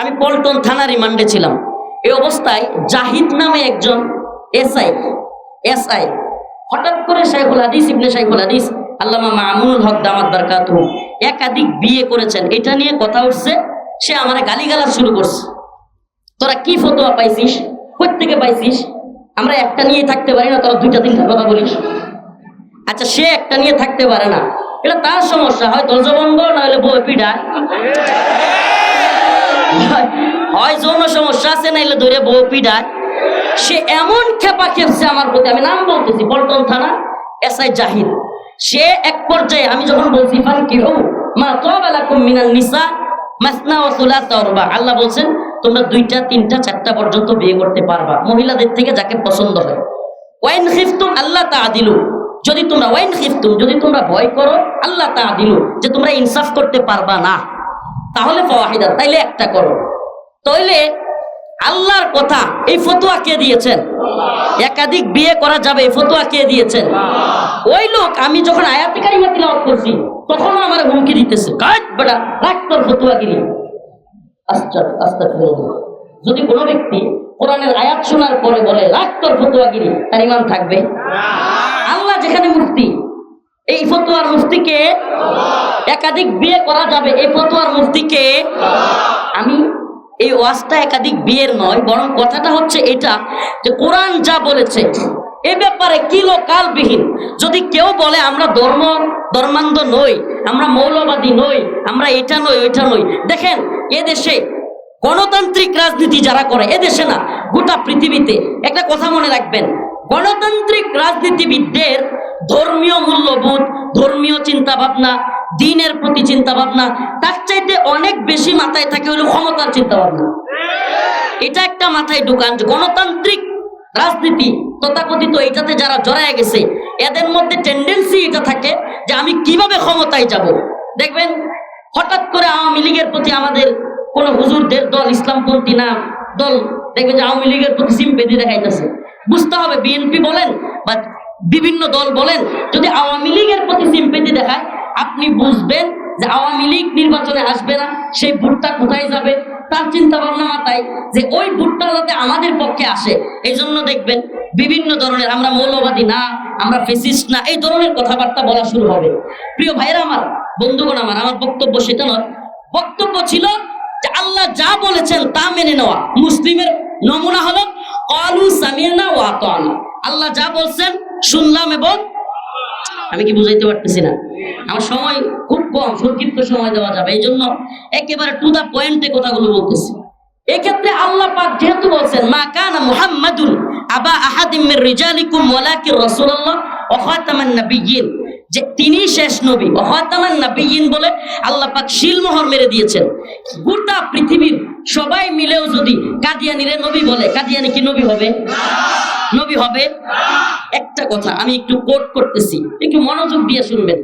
আমি পল্টন থানা রিমান্ডে ছিলাম। এই অবস্থায় জাহিদ নামে একজন এসআই এসআই, হঠাৎ করে শাইখুল হাদিস, ইবনে শাইখুল হাদিস, আল্লামা মামুনুল হক দামাত বারকাতুহু একাধিক বিয়ে করেছেন। এটা নিয়ে কথা উঠছে, সে আমারে গালিগালাজ শুরু করছে। তোরা কি ফতোয়া পাইছিস? কই থেকে পাইছিস? আমরা একটা নিয়ে থাকতে পারি না, তোরা দুইটা তিনটা কথা বলিস। আচ্ছা সে একটা নিয়ে থাকতে পারে না। এটা তার সমস্যা, হয় ধ্বজভঙ্গ না হলে বই পিড়া? হয় যৌন সমস্যা আছে, নাইলে ধরে বউ পিড়ায়। সে এমন খেপা খেপছে আমার প্রতি, আমি নাম বলতেছি পল্টন থানা এস আই জাহিদ। সে এক পর্যায়ে, আমি যখন বলছি ফান কি হো মা তবেলাকুম মিনাল নিসা মাসনা ও সুলাসা ওয়া আল্লাহ বলছেন, তোমরা দুইটা, তিনটা, চারটা পর্যন্ত বিয়ে করতে পারবা, মহিলাদের থেকে যাকে পছন্দ হয়। ওয়াইন খিফতুম আল্লাহ তাআদিলু যদি তোমরা ওয়াইন খিফতুম, যদি তোমরা ভয় করো আল্লাহ তাআদিলু যে তোমরা ইনসাফ করতে পারবা না। তাহলে ফাওয়াহিদা, তাইলে একটা করো। তাইলে আল্লাহর কথা, এই ফতোয়া কে দিয়েছেন? একাধিক বিয়ে করা যাবে, এই ফতোয়া কে দিয়েছেন? ওই লোক, আমি যখন আয়াতি কারিমা তিলাওয়াত করছি তখন আমার হুমকি দিতেছে। কাট, বেটা, রাখ তোর ফতোয়াগিরি। আস্তা আস্তা যদি কোনো ব্যক্তি কোরআনের আয়াত শোনার পরে বলে, রাখ তোর ফতোয়াগিরি, তার ইমান থাকবে? আল্লাহ যেখানে মুফতি এই ফতোয়ার মুফতিকে একাধিক বিয়ে করা যাবে। এই ফতোয়ার মুফতিকে আমি এই ওয়াজটা একাধিক বিয়ের নয়, বরং কথাটা হচ্ছে এটা যে কোরআন যা বলেছে, এ ব্যাপারে কিলো কালবিহীন যদি কেউ বলে, আমরা ধর্ম, ধর্মান্ধ নই, আমরা মৌলবাদী নই, আমরা এটা নই, ওইটা নই। দেখেন এ দেশে গণতান্ত্রিক রাজনীতি যারা করে এ দেশে না, গোটা পৃথিবীতে, একটা কথা মনে রাখবেন, গণতান্ত্রিক রাজনীতিবিদদের ধর্মীয় মূল্যবোধ, ধর্মীয় চিন্তা ভাবনা দিনের প্রতি চিন্তা ভাবনা তার চাইতে অনেক বেশি মাথায় থাকে হলো ক্ষমতার চিন্তা ভাবনা এটা একটা মাথায় ঢুকান গণতান্ত্রিক রাজনীতি তথাকথিত এটাতে যারা জড়ায় গেছে, এদের মধ্যে টেন্ডেন্সি এটা থাকে যে আমি কীভাবে ক্ষমতায় যাব। দেখবেন, হঠাৎ করে আওয়ামী লীগের প্রতি আমাদের কোন হুজুরদের দল, ইসলামপন্থী না, দল, দেখবেন যে আওয়ামী লীগের প্রতি সিম্পেদি দেখাইতেছে। বুঝতে হবে, বিএনপি বলেন বা বিভিন্ন দল বলেন, যদি আওয়ামী লীগের প্রতি সিম্পেদি দেখায়, আপনি বুঝবেন যে আওয়ামী লীগ নির্বাচনে আসবে না, সেই ভোটটা কোথায় যাবে? তার চিন্তা ভাবনা মাথায় যে ওই ভোটটা যাতে আমাদের পক্ষে আসে। এই জন্য দেখবেন, বিভিন্ন ধরনের আমরা মৌলবাদী না, আমরা ফেসিস্ট না, এই ধরনের কথাবার্তা বলা শুরু হবে। প্রিয় ভাইরা আমার, বন্ধুগণ আমার আমার বক্তব্য সেটা নয়। বক্তব্য ছিল যে আল্লাহ যা বলেছেন তা মেনে নেওয়া। মুসলিমের নমুনা হলো আল্লাহ যা বলছেন শুনলাম এবং আমি কি বুঝাইতে পারতেছি না। আমার সময় খুব কম, সংক্ষিপ্ত সময় দেওয়া যাবে। এই জন্য একেবারে টু দা পয়েন্টে কথাগুলো বলতেছি। এক্ষেত্রে আল্লাহ পাক যেহেতু বলছেন, মা কানা মুহাম্মাদুন আবা আহাদিম মির রিজালিকুম ওয়ালাকিন রাসূলুল্লাহ ওয়া খাতামান নাবিয়্যিন। যে তিনি শেষ নবী। ওয়া খাতামান নাবিয়্যিন বলে আল্লাহ পাক শিলমোহর মেরে দিয়েছেন। গোটা পৃথিবীর সবাই মিলেও যদি কাদিয়ানিরে নবী বলে, কাদিয়ানি কি নবী হবে? নবী হবে? একটা কথা, আমি একটু কোট করতেছি। একটু মনোযোগ দিয়ে শুনবেন।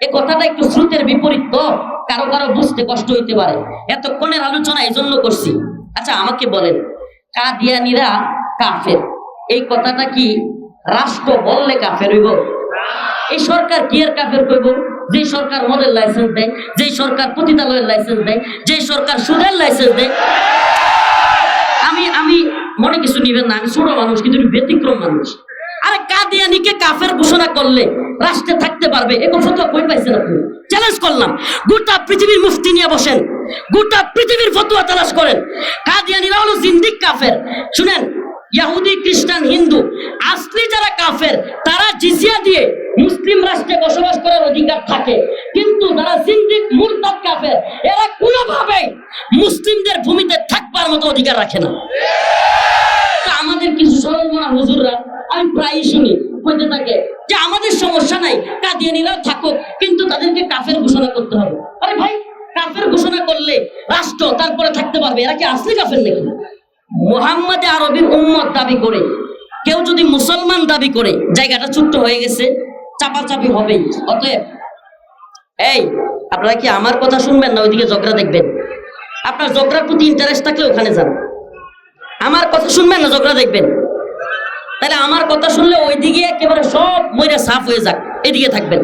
এই কথাটা একটু শ্রুতের বিপরীত তো, কারও কারও বুঝতে কষ্ট হইতে পারে। এতক্ষণের আলোচনা এই জন্য করছি। আচ্ছা আমাকে বলেন, কাদিয়ানিরা কাফের। এই কথাটা কি রাষ্ট্র বললে কাফের হইব? এই সরকার কি আর কাফের কইব যে সরকার মদের লাইসেন্স দেয়, যে সরকার পতিতালয়ের লাইসেন্স দেয়, যে সরকার সুদের লাইসেন্স দেয়। আমি আমি মনে কিছু নিবেন না, আমি ছোট মানুষ, কিন্তু ব্যতিক্রম মানুষ। আরে কাদিয়ানিকে কাফের ঘোষণা করলে রাষ্ট্রে থাকতে পারবে, এ কথা তো কই পাইছেন আপনি? চ্যালেঞ্জ করলাম। গোটা পৃথিবীর মুফতি নিয়ে বসেন। গোটা পৃথিবীর ফতোয়া তালাশ করেন। কাদিয়ানিরা হলো জিন্দিক কাফের। শুনেন ইহুদি খ্রিস্টান, হিন্দু, আসলি যারা কাফের, তারা জিজিয়া দিয়ে মুসলিম রাষ্ট্রে বসবাস করার অধিকার থাকে। কিন্তু যারা জিন্দিক মুরতাদ, কাফের, এরা কোনোভাবেই মুসলিমদের ভূমিতে থাকবার মতো অধিকার রাখে না। আমাদের কিছু সরলমনা হুজুররা, আমি প্রায়ই শুনি, কইতে থাকে যে আমাদের সমস্যা নাই কাদিয়ানিরাও থাকুক, কিন্তু তাদেরকে কাফের ঘোষণা করতে হবে। আরে ভাই, কাফের ঘোষণা করলে রাষ্ট্র তারপরে থাকতে পারবে? এরা কি আসলে কাফের নাকি? মোহাম্মদে আরবির উম্মত দাবি করে, কেউ যদি মুসলমান দাবি করে, জায়গাটা ছোট্ট হয়ে গেছে চাপাচাপি হবেই। অতএব, এই, আপনারা কি আমার কথা শুনবেন না ওইদিকে জগরা দেখবেন? আপনার জগরার প্রতি ইন্টারেস্ট থাকলে ওখানে যান। আমার কথা শুনবেন না, ঝগড়া দেখবেন? তাহলে আমার কথা শুনলে ওইদিকে একেবারে সব মইরা সাফ হয়ে যাক, এদিকে থাকবেন।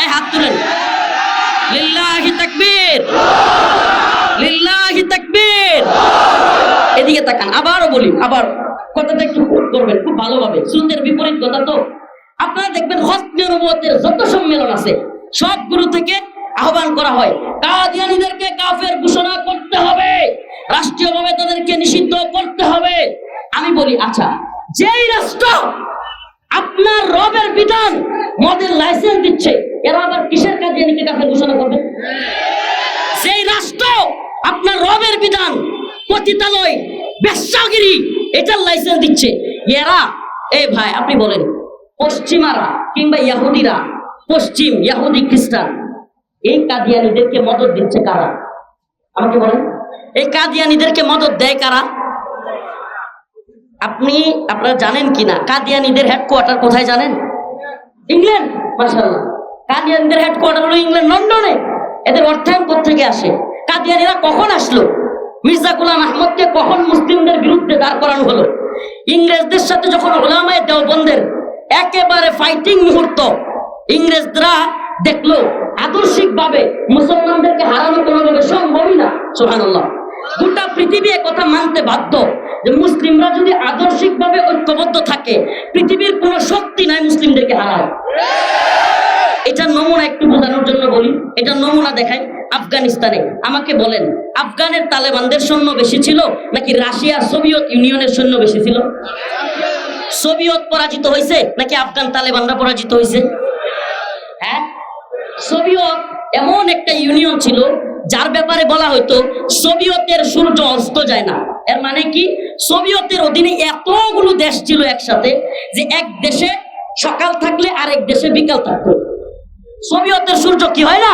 এই, হাত তুলেন। লিল্লাহি তাকবীর। লিল্লাহি তাকবীর। এদিকে তাকান, আবারও বলি, আবার কথাটা একটু করবেন খুব ভালোভাবে। সুন্দর বিপরীত কথা তো। আপনারা দেখবেন হস্তের নবুয়তের যত সম্মেলন আছে, সবগুলো থেকে আহ্বান করা হয়। কাদিয়ানীদেরকে কাফের ঘোষণা করতে হবে। রাষ্ট্রীয়ভাবে তাদেরকে নিষিদ্ধ করতে হবে। আমি বলি আচ্ছা যেই রাষ্ট্র আপনার রবের বিধান, মদের লাইসেন্স দিচ্ছে, এরা আবার কিসের কাদিয়ানিকে কাফের ঘোষণা করবে? সেই রাষ্ট্র আপনার রবের বিধান, পতিতালয়, বেশ্যাগিরি, এটার লাইসেন্স দিচ্ছে, এরা এই ভাই, আপনি বলেন পশ্চিমারা কিংবা ইয়াহুদিরা, পশ্চিম ইয়াহুদি খ্রিস্টান, এই কাদিয়ানিদেরকে মদত দিচ্ছে কারা? আমাকে বলেন। এই কাদিয়ানিদেরকে মদত দেয় কারা? আপনি, আপনারা জানেন কি কিনা? কাদিয়ানিদের হেডকোয়ার্টার কোথায় জানেন? ইংল্যান্ড, মাশাআল্লাহ। কাদিয়ানিদের হেডকোয়ার্টার হলো ইংল্যান্ড, লন্ডনে। এদের অর্থায়ন থেকে আসে? কাদিয়ানিরা কখন আসলো? মির্জা গুলাম আহমদকে কখন মুসলিমদের বিরুদ্ধে দাঁড় করানো হলো? ইংরেজদের সাথে যখন ওলামায় দেওবন্দের একেবারে ফাইটিং মুহূর্ত। ইংরেজরা দেখল আদর্শিক ভাবে মুসলমানদেরকে হারানো কোনোভাবে সম্ভবই না সোহানুল্লাহ গোটা পৃথিবী কথা মানতে বাধ্য যে মুসলিমরা যদি আদর্শিক ভাবে ঐক্যবদ্ধ থাকে, পৃথিবীর কোনো শক্তি নাই মুসলিমদেরকে হারায়। এটা নমুনা একটু বোঝানোর জন্য বলি এটা নমুনা দেখাই আফগানিস্তানে। আমাকে বলেন, আফগানের তালেবানদের সৈন্য বেশি ছিল নাকি রাশিয়ার সোভিয়েত ইউনিয়নের সৈন্য বেশি ছিল? সোভিয়েত পরাজিত হয়েছে নাকি আফগান তালেবানরা পরাজিত হয়েছে হ্যাঁ? সোভিয়ত এমন একটা ইউনিয়ন ছিল, যার ব্যাপারে বলা হতো সোভিয়তের সূর্য অস্ত যায় না। এর মানে কি? সোভিয়তের অধীনে এতগুলো দেশ ছিল একসাথে যে এক দেশে সকাল থাকলে আরেক দেশে বিকাল থাকতো। সোভিয়তের সূর্য কি হয় না?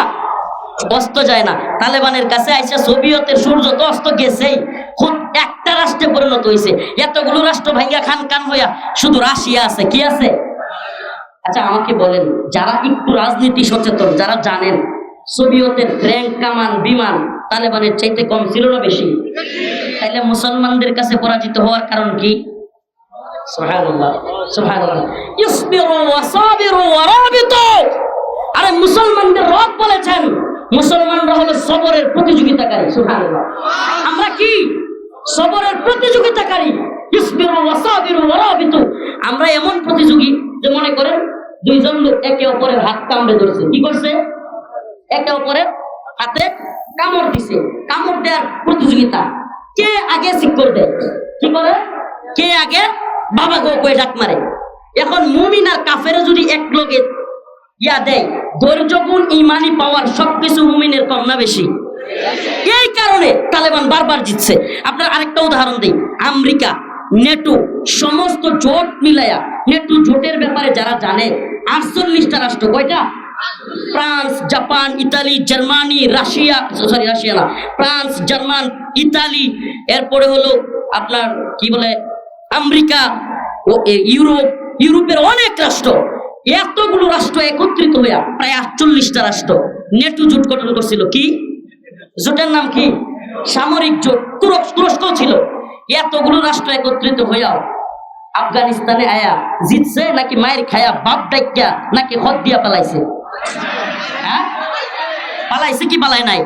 অস্ত যায় না। তালেবানের কাছে আইসা, সোভিয়তের সূর্য তো অস্ত গেছেই। খুব একটা রাষ্ট্রে পরিণত হয়েছে এতগুলো রাষ্ট্র ভাইয়া খান কান হইয়া শুধু রাশিয়া আছে, কি আছে? আচ্ছা আমাকে বলেন, যারা একটু রাজনীতি সচেতন, যারা জানেন, সোভিয়েতের ট্যাঙ্ক কামান, বিমান, তালেবানের চাইতে কম ছিল না বেশি? তাইলে মুসলমানদের কাছে পরাজিত হওয়ার কারণ কি? আরে মুসলমানদের রব বলেছেন মুসলমানরা হলো সবরের প্রতিযোগিতাকারী আমরা কি? সবরের প্রতিযোগিতাকারী। আমরা এমন প্রতিযোগী যে মনে করেন দুইজন লোক একে অপরের হাত কামড়ে ধরছে। কি করছে? একে অপরের হাতে কামড় দিছে। কামড় দেওয়ার প্রতিযোগিতা। কে আগে শিক্ষর দেয়? কি করে? কে আগে? বাবা গো কয়ে ডাক মারে। এখন মুমিন আর কাফেরে যদি এক লোকে ইয়া দেয়, ধৈর্য, গুণ, ইমানি পাওয়ার সবকিছু মুমিনের কম না বেশি। এই কারণে তালেবান বারবার জিতছে। আপনার আরেকটা উদাহরণ দিই, আমেরিকা, নেটো, সমস্ত জোট মিলায়া, নেটো জোটের ব্যাপারে যারা জানে, আটচল্লিশটা রাষ্ট্র কয়টা? France, Japan, Italy, Germany, Russia, sorry, Russia না, ফ্রান্স, জার্মান, ইতালি, এরপরে হলো আপনার কি বলে, আমেরিকা ও ইউরোপ, ইউরোপের অনেক রাষ্ট্র। এতগুলো রাষ্ট্র একত্রিত হইয়া প্রায় আটচল্লিশটা রাষ্ট্র নেটু জোট গঠন করছিল কি? জোটের নাম কি? সামরিক জোট, তুরস্ক তুরস্ক ছিল। এতগুলো রাষ্ট্র একত্রিত হইয়াও আফগানিস্তানে আয়া জিতছে নাকি মায়ের খায়া বাপ ডাইকা নাকি হদ দিয়া পালাইছে? হ্যাঁ? পালাইছে কি পালাই নাই?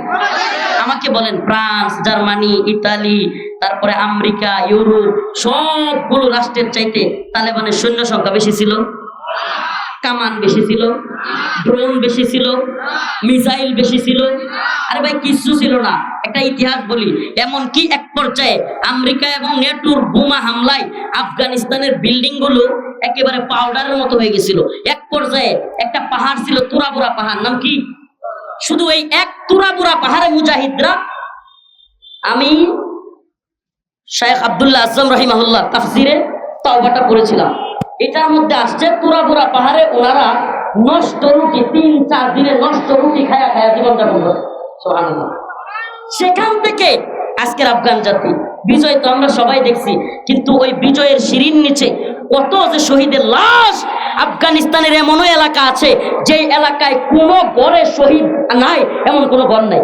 আমাকে বলেন, ফ্রান্স, জার্মানি, ইতালি, তারপরে আমেরিকা, ইউরোপ, সবগুলো রাষ্ট্রের চাইতে তালেবানের সৈন্য সংখ্যা বেশি ছিল? কামান বেশি ছিল, ড্রোন বেশি ছিল, মিসাইল বেশি ছিল। আরে ভাই, কিছু ছিল না। একটা ইতিহাস বলি এমন কি এক পর্যায়ে আমেরিকা এবং নেটোর বোমা হামলায় আফগানিস্তানের বিল্ডিংগুলো একেবারে পাউডারের মতো হয়ে গেছিল। এক পর্যায়ে একটা পাহাড় ছিল তুরাবুরা পাহাড়, নাম কি? শুধু এই এক তুরাবুরা পাহাড়ে মুজাহিদরা। আমি শেখ আব্দুল্লাহ আজম রহিমাহুল্লাহ তাফসিরে তাওবাটা পড়েছিলাম। এটার মধ্যে আসছে পুরা পুরা পাহাড়ে ওনারা নষ্ট রুটি, তিন, চার দিনে নষ্ট রুটি খায়া খায়া জীবন যাপন করে। সেখান থেকে আজকের আফগান জাতি, বিজয় তো আমরা সবাই দেখছি, কিন্তু ওই বিজয়ের সিঁড়ির নিচে কত যে শহীদের লাশ আফগানিস্তানের এমনও এলাকা আছে, যে এলাকায় কোনো গড়ে শহীদ নাই, এমন কোনো ঘর নাই।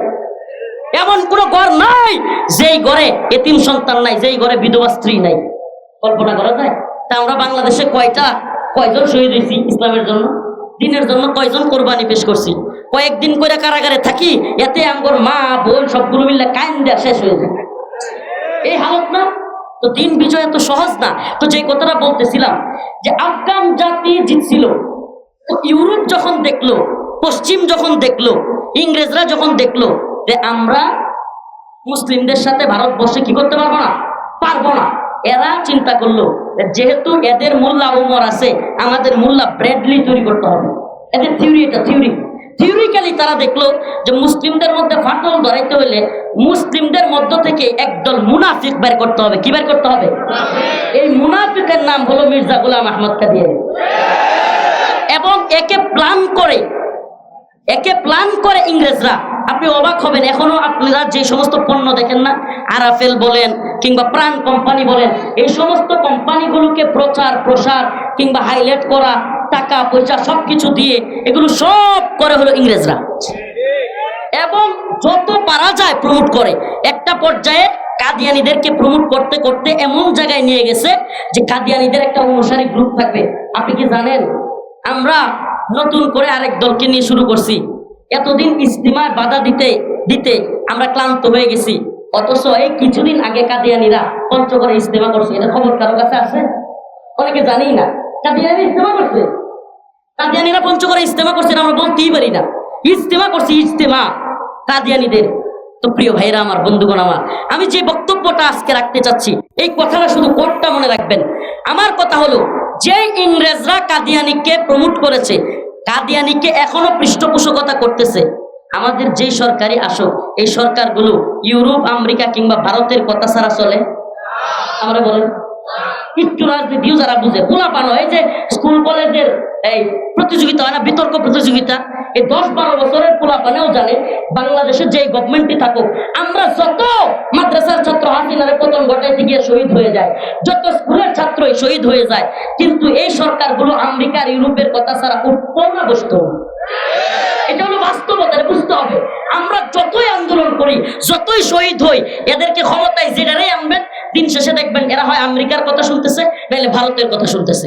এমন কোনো ঘর নাই, যেই ঘরে এতিম সন্তান নাই, যেই ঘরে বিধবা স্ত্রী নাই। কল্পনা করা যায়? তা আমরা বাংলাদেশে কয়টা, কয়জন শহীদ হয়েছি ইসলামের জন্য? দিনের জন্য কয়জন কোরবানি পেশ করছি? কয়েকদিন করে কারাগারে থাকি, এতে আমার মা, বোন সবগুলো মিললে কাইন দেওয়া শেষ হয়ে যায়। এই হালত না? তো দিন বিজয় এত সহজ না। তো যে কথাটা বলতেছিলাম, যে আফগান জাতি জিতছিল, তো ইউরোপ যখন দেখল, পশ্চিম যখন দেখল, ইংরেজরা যখন দেখল, যে আমরা মুসলিমদের সাথে ভারতবর্ষে কি করতে পারব না? পারব না। এরা চিন্তা করল যেহেতু এদের মোল্লা উমর আছে, আমাদের মোল্লা ব্রেডলি তৈরি করতে হবে। এদের থিওরি এটা থিওরি থিওরিক্যালি তারা দেখল যে মুসলিমদের মধ্যে ফাটল ধরাইতে হলে মুসলিমদের মধ্য থেকে একদল মুনাফিক বের করতে হবে। কি বের করতে হবে? এই মুনাফিকের নাম হলো মির্জা গোলাম আহমদ কাদিয়ানি। এবং একে প্ল্যান করে একে প্ল্যান করে ইংরেজরা। আপনি অবাক হবেন, এখনও আপনারা যে সমস্ত পণ্য দেখেন না, আরাফেল বলেন কিংবা প্রাণ কোম্পানি বলেন, এই সমস্ত কোম্পানিগুলোকে প্রচার, প্রসার কিংবা হাইলাইট করা, টাকা, পয়সা সব কিছু দিয়ে এগুলো সব করে হলো ইংরেজরা। এবং যত পারা যায় প্রমোট করে, একটা পর্যায়ে কাদিয়ানিদেরকে প্রমোট করতে করতে এমন জায়গায় নিয়ে গেছে যে কাদিয়ানিদের একটা অনুসারী গ্রুপ থাকবে। আপনি কি জানেন? আমরা নতুন করে আরেক দলকে নিয়ে শুরু করছি। এতদিন ইস্তিমায় বাধা দিতে দিতে আমরা ক্লান্ত হয়ে গেছি। অথচ এই কিছুদিন আগে কাদিয়ানিরা পঞ্চগড়ে ইস্তেমা করছে। এটা খবর কারও কাছে আছে। অনেকে জানি না কাদিয়ানি ইস্তেমা করছে। কাদিয়ানিরা পঞ্চগড়ে ইস্তেমা করছেন আমরা বলতেই পারি না। ইস্তেমা করছি ইস্তেমা কাদিয়ানিদের। তো প্রিয় ভাইরা আমার বন্ধুগণ আমার, আমি যে বক্তব্যটা আজকে রাখতে চাচ্ছি, এই কথাটা শুধু কোটটা মনে রাখবেন। আমার কথা হলো যে ইংরেজরা কাদিয়ানিকে প্রমোট করেছে কাদিয়ানিকে এখনও পৃষ্ঠপোষকতা করতেছে। আমাদের যে সরকারি আসুক, এই সরকারগুলো ইউরোপ, আমেরিকা কিংবা ভারতের কথা ছাড়া চলে? আমরা বলেন, একটু রাজনীতিও যারা বুঝে, পোলাপানো এই যে স্কুল কলেজের এই প্রতিযোগিতা হয় না, বিতর্ক প্রতিযোগিতা, এই দশ বারো বছরের পোলা পানেও জানে বাংলাদেশের যে গভর্নমেন্টই থাকুক, আমরা যত মাদ্রাসার ছাত্র হাসিনারে পতন ঘটাইতে গিয়ে শহীদ হয়ে যায় যত স্কুলের ছাত্রই শহীদ হয়ে যায়, কিন্তু এই সরকারগুলো আমেরিকার ইউরোপের কথা ছাড়া উঠতো না বসতো এটা হলো বাস্তবতা বুঝতে হবে। আমরা যতই আন্দোলন করি, যতই শহীদ হই, এদেরকে ক্ষমতায় জেনারেই আনবেন, দিন শেষে দেখবেন এরা হয় আমেরিকার কথা শুনতেছে নাহলে ভারতের কথা শুনতেছে।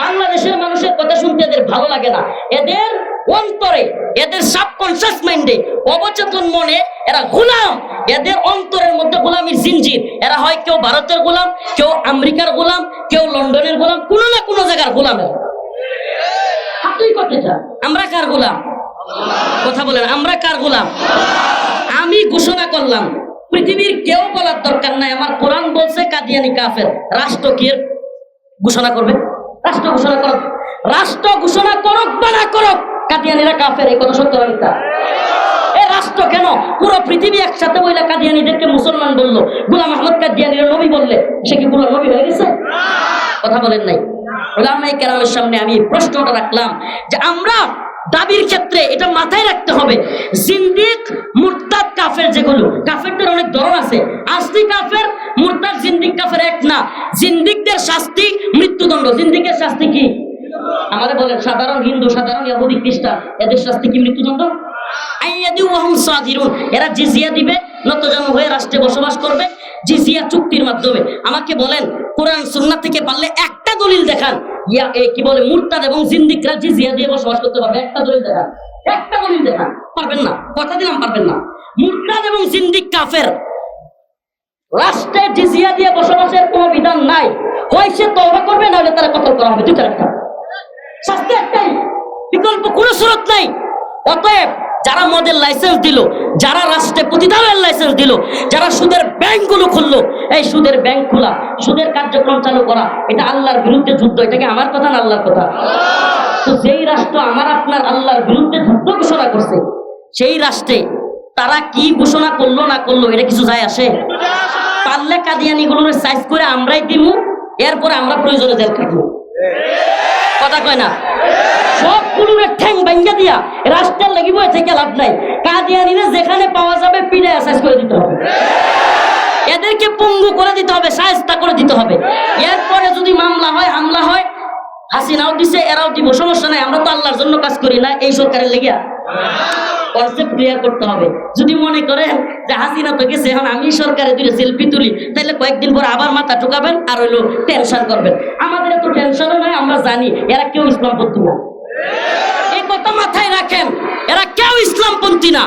বাংলাদেশের মানুষের কথা শুনতে এদের ভালো লাগে না। এদের অন্তরে, এদের সাবকনসিয়াস মাইন্ডে অবচেতন মনে, এরা গোলাম। এদের অন্তরের মধ্যে গোলামির জিনজির। এরা হয় কেউ ভারতের গোলাম, কেউ আমেরিকার গোলাম, কেউ লন্ডনের গোলাম, কোনো না কোনো জায়গার গোলাম আমরা কার গোলাম? কথা বলেন, আমরা কার গোলাম? আমি ঘোষণা করলাম, পৃথিবীর কেউ বলার দরকার নাই। আমার কোরআন বলছে, কাদিয়ানি কাফের। রাষ্ট্র কি ঘোষণা করবে? রাষ্ট্র ঘোষণা করুক। রাষ্ট্র ঘোষণা করুক বা না করুক, কাদিয়ানিরা কাফের, এই কথা সত্য না রাষ্ট্র কেন? পুরো পৃথিবী একসাথে কাদিয়ানিদেরকে মুসলমান বলল। গুলাম আহমদ কাদিয়ানিরা নবী বললে, সে কি গুলাম নবী হয়ে গেছে? কথা বলেন নাই। ওলামাই কেরামের সামনে আমি প্রশ্নটা রাখলাম যে আমরা দাবির ক্ষেত্রে এটা মাথায় রাখতে হবে। জিন্দিক, মুরতাদ, কাফের যেগুলো, কাফেরদের অনেক ধরন আছে। আসলি কাফের মুরতাদ জিন্দিক কাফের এক না। জিন্দিকদের শাস্তি মৃত্যুদণ্ড। জিন্দিকের শাস্তি কি? আমাদের বলেন, সাধারণ হিন্দু, সাধারণ ইহুদি খ্রিস্টান, এদের শাস্তি কি মৃত্যুদণ্ড? এরা জিজিয়া দিবে, নতজন হয়ে রাষ্ট্রে বসবাস করবে, জিজিয়া চুক্তির মাধ্যমে। আমাকে বলেন, কোরআন, সুন্নাহ থেকে পারলে একটা দলিল দেখান। ইয়া, এ কি বলে, মুরতাদ এবং জিন্দিকরা জিজিয়া দিয়ে বসবাস করতে পারবে, একটা দলিল দেখান। একটা দলিল দেখান। পারবেন না। কথা দিলাম, পারবেন না। মুরতাদ এবং জিন্দিক কাফের রাষ্ট্রে জিজিয়া দিয়ে বসবাসের কোনো বিধান নাই। হয় সে তওবা করবে, নাহলে তারা কতল করা হবে দুইটার একটা শাস্তি একটাই, বিকল্প কোনো সুরত নাই। অতএব যারা মদের লাইসেন্স দিল, যারা রাষ্ট্রে প্রতিদানের লাইসেন্স দিল, যারা সুদের ব্যাংকগুলো খুললো, এই সুদের ব্যাংক খোলা, সুদের কার্যক্রম চালু করা, এটা আল্লাহর বিরুদ্ধে যুদ্ধ, এটা কি আমার কথা না আল্লাহর কথা? তো যেই রাষ্ট্র আমার আপনার আল্লাহর বিরুদ্ধে যুদ্ধ ঘোষণা করছে, সেই রাষ্ট্রে তারা কি ঘোষণা করল না করল, এটা কিছু যায় আসে? পারলে কাদিয়ানিগুলোর সাইজ করে আমরাই দিব এরপরে আমরা প্রয়োজনে জেল কাটবো কথা কয় না? সবগুলোর ঠ্যাং ভাঙ্গা দিয়া রাষ্ট্রের লাগিব থেকে লাভ নাই। কাদিয়ানিরা যেখানে পাওয়া যাবে পিড়ে অ্যাসাইজ করে দিতে হবে। এদেরকে পঙ্গু করে দিতে হবে, সায়স্তা করে দিতে হবে। এরপরে যদি মামলা হয়, হামলা হয়, হাসিনাও দিছে, এরাও দিব। সমস্যা নাই, আমরা তো আল্লাহর জন্য কাজ করি না, এই সরকারের লেগিয়া। কনসেপ্ট ক্লিয়ার করতে হবে। যদি মনে করেন যে হাসিনা তো গেছে এখন আমি সরকারে দুটো সেলফি তুলি তাহলে কয়েকদিন পর আবার মাথা ঠুকাবেন আর হইল টেনশন করবেন। আমাদের এত টেনশনও নয় আমরা জানি এরা কেউ ইসলাম পড়তো না এই কথা মাথায় রাখেন এরা কেউ ইসলামপন্থী না।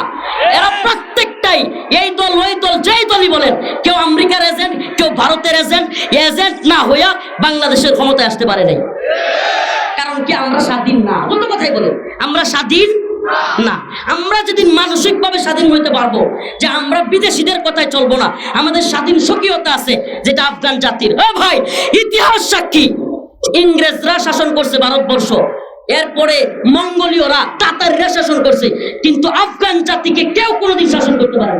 এরা প্রত্যেকটাই এই দল ওই দল যেই দলই বলেন কেউ আমেরিকার এজেন্ট কেউ ভারতের এজেন্ট এজেন্ট না হইয়া বাংলাদেশের ক্ষমতায় আসতে পারে নাই। কারণ কি আমরা স্বাধীন না? কথাই বলেন আমরা স্বাধীন না, আমরা যেদিন মানসিকভাবে স্বাধীন হইতে পারব যে আমরা বিদেশিদের কথায় চলবো না, আমাদের স্বাধীন স্বকীয়তা আছে যেটা আফগান জাতির। ভাই, ইতিহাস সাক্ষী। ইংরেজরা শাসন করছে ভারতবর্ষ, এরপরে মঙ্গোলীয়রা তাতাররা শাসন করছে, কিন্তু আফগান জাতিকে কেউ কোনোদিন শাসন করতে পারে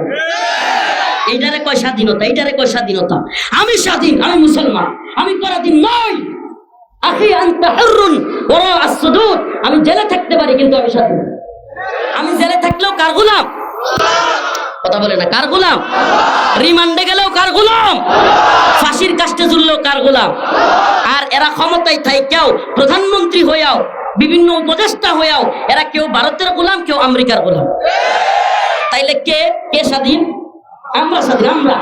এইটারে কয় স্বাধীনতা, এইটারে কয় স্বাধীনতা। আমি স্বাধীন, আমি মুসলমান, আমি পরাধীন নই। আখি আনতা হুররুন ওরা আমি জেলে থাকতে পারি, কিন্তু আমি স্বাধীন। আমি জেলে থাকলেও কার গোলাম? কথা বলে না কার গোলাম? রিমান্ডে গেলেও কার গোলাম? ফাঁসির কাষ্টে ঝুললেও কার গোলাম? আর এরা ক্ষমতায় থাইকেও প্রধানমন্ত্রী হইয়াও বিভিন্ন উপদেষ্টা হইয়াও এরা কেউ ভারতের গোলাম কেউ আমেরিকার গোলাম। তাইলে কে? কে স্বাধীন? আমরা স্বাধীন আমরা।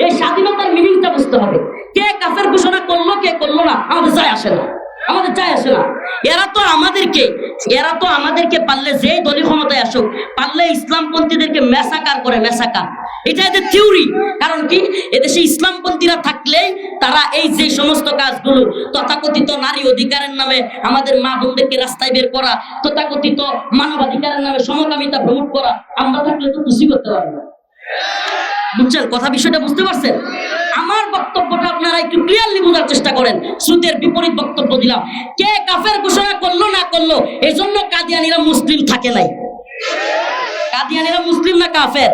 এই স্বাধীনতার মিনিংটা বুঝতে হবে। কে কাফের ঘোষণা করল কে করল না আমাদের যায় আসে না। আমাদের যায় আসে না। এরা তো আমাদেরকে এরা তো আমাদেরকে পারলে যেই দলীয় ক্ষমতায় আসুক, পারলে ইসলামপন্থীদেরকে মেসাকার করে, মেসাকার। এটা এদের থিওরি কারণ কি? এদেশে ইসলামপন্থীরা থাকলেই তারা এই যে সমস্ত কাজগুলো তথাকথিত নারী অধিকারের নামে আমাদের মা বোনদেরকে রাস্তায় বের করা, তথাকথিত মানবাধিকারের নামে সমকামিতা প্রমোট করা, আমরা থাকলে তো খুশি করতে পারব। বুঝছেন? কথা বিষয়টা বুঝতে পারছেন? আমার বক্তব্যটা আপনারা একটু ক্লিয়ারলি বোঝার চেষ্টা করেন। শ্রুতের বিপরীত বক্তব্য দিলাম। কে কাফের ঘোষণা করল না করল? এই জন্য কাদিয়ানিরা মুসলিম থাকে নাই। কাদিয়ানিরা মুসলিম না কাফের?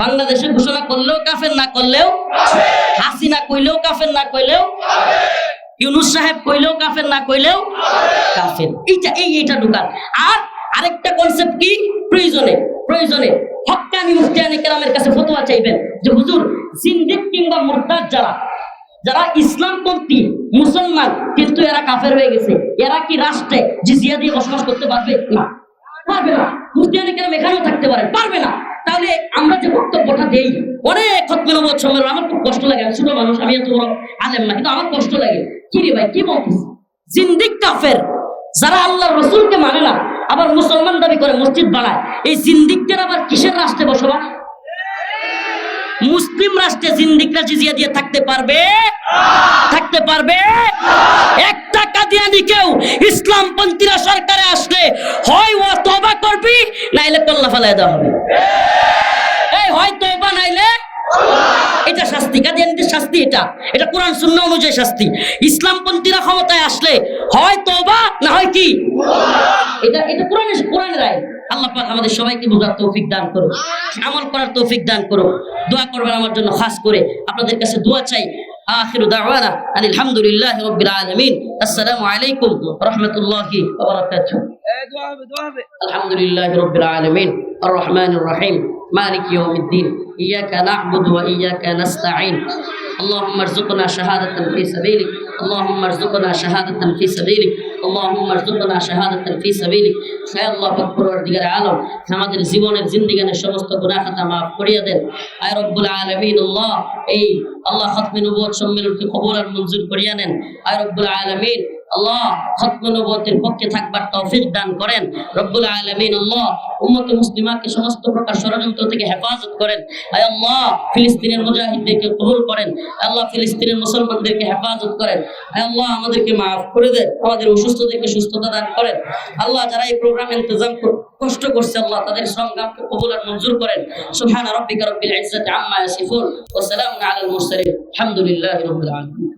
বাংলাদেশে ঘোষণা করলেও কাফের না করলেও হাসিনা কইলেও কাফের না কইলেও ইউনুস সাহেব কইলেও কাফের না কইলেও কাফের। এইটা এই এইটা ঢুকান। আর আরেকটা কনসেপ্ট কি? প্রয়োজনে প্রয়োজনে মুফতিয়ানি কেরামের কাছে ফতোয়া চাইবেন যে হুজুর কিংবা যারা যারা ইসলামপন্থী মুসলমান, কিন্তু এরা কাফের হয়ে গেছে। এরা কি রাষ্ট্রে জিজিয়া দিয়ে বসবাস করতে পারবে? না। পারবে না। মুফতিয়ানি কেরাম এখানেও থাকতে পারে পারবে না। তাহলে আমরা যে বক্তব্যটা দেই, অনেক খতমে নবত সম্মেলন আমার খুব কষ্ট লাগে। ছোট মানুষ, আমি এত বড় আলেম না, কিন্তু আমার কষ্ট লাগে। কি রে ভাই, কি বলতিস জিন্দিক কাফের। যারা আল্লাহ রসুলকে মানে না, আবার মুসলমান দাবি করে মসজিদ বানায়, এই জিন্দিকদের আবার কিসের রাষ্ট্রে বসবাস? মুসলিম রাষ্ট্রে জিন্দিকরা জিজিয়া দিয়ে থাকতে পারবে? থাকতে পারবে? একটা কাদিয়ানি কেউ ইসলামপন্থীরা সরকারে আসলে হয় ও তবা করবি, নাইলে কল্লা ফেলাই দেওয়া হবে। এই হয় তবা নাইলে এটা শাস্তি কাদিয়ানিদের শাস্তি এটা। এটা কোরআন শূন্য অনুযায়ী শাস্তি। ইসলামপন্থীরা ক্ষমতায় আসলে হয় তবা না হয় কি? এটা এটা কোরআন কোরআনের রায়। আল্লাহ পাক আমাদের সবাইকে বোঝার তৌফিক দান করো আমল করার তৌফিক দান করো দোয়া করবেন আমার জন্য, খাস করে। আপনাদের কাছে দোয়া চাই। آخر دعوانا أن الحمد لله رب العالمين. السلام عليكم ورحمة الله وبركاته. الحمد لله رب العالمين. الرحمن الرحيم. مالك يوم الدين. إياك نعبد وإياك نستعين. اللهم ارزقنا شهادة في سبيلك اللهم ارزقنا شهادة في سبيلك اللهم ارزقنا شهادة في سبيلك يا الله أكبر দিগার আলম আমাদের জীবনের জিন্দিগানের সমস্ত গুনাহ খাতা মাফ করিয়া দেন আয় রব্বুল আলামিন আল্লাহ এই আল্লাহ খতমে নবুয়ত সম্মেলনকে কবুল আর মঞ্জুর করিয়া নেন আয় রব্বুল আলামিন আল্লাহ পক্ষে থাকবার তৌফিক দান করেন। রব্বুল আল্লাহ উম্মতে মুসলিমাকে সমস্ত প্রকার ষড়যন্ত্র থেকে হেফাজত করেন। আয় আল্লাহ ফিলিস্তিনের মুজাহিদদেরকে কবুল করেন। আল্লাহ ফিলিস্তিনের মুসলমানদেরকে হেফাজত করেন। আয় আল্লাহ আমাদেরকে করে দেন। আমাদের অসুস্থদেরকে সুস্থতা দান করেন। আল্লাহ যারা এই প্রোগ্রাম ইন্তজাম কষ্ট করছে, আল্লাহ তাদের সংগ্রামকে কবুল আর মঞ্জুর করেন। সুবহান রাব্বিকা রব্বিল ইজ্জাতি আম্মা ইয়াসিফুন। ওয়া সালামুন আলাল মুরসালিন। আলহামদুলিল্লাহি রাব্বিল আলামিন।